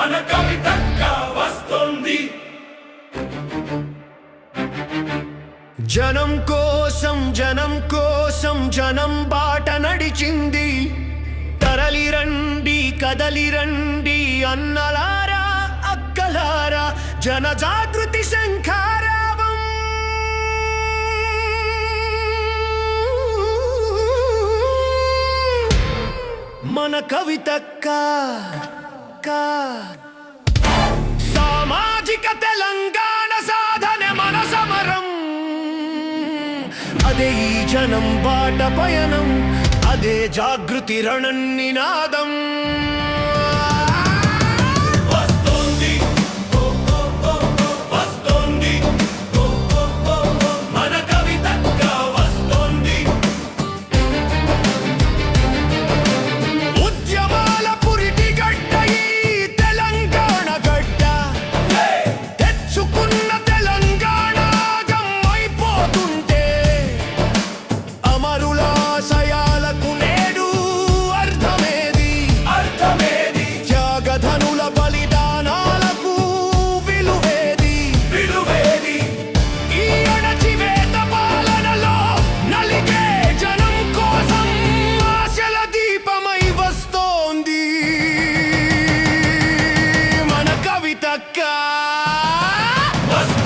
మన కవితక్క వస్తుంది. జనం కోసం జనం కోసం జనం బాట నడిచింది. తరలిరండి కదలిరండి అన్నలారా అక్కలారా జన జాగృతి శంఖారావం. మన కవితక్క కా సామాజిక తెలంగాణ సాధన మన సమరం. అదే ఈ జనం బాట పయనం అదే జాగృతి రణన్నినాదం వస్తుంది కవితక్క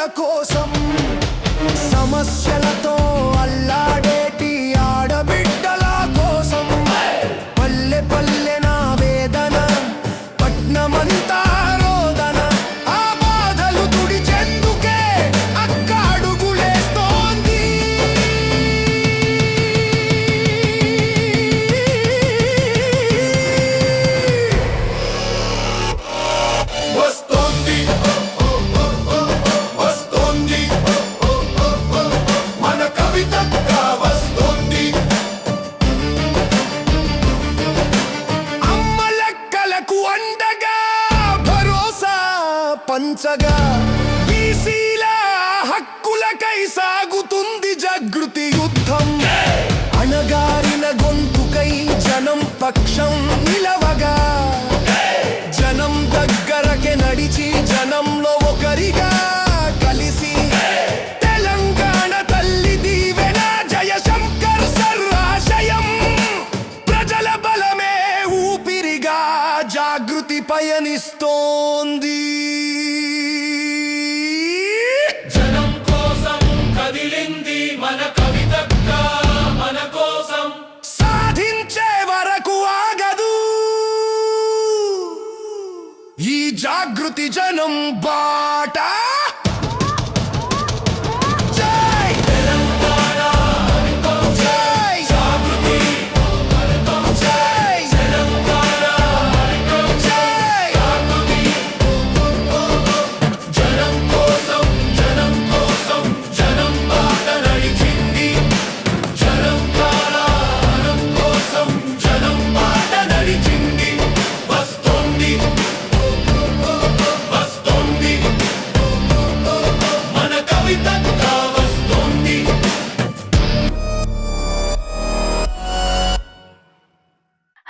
రైతన్నల కోసం ぐるって言ったんだ జాగృతి జనం బాటా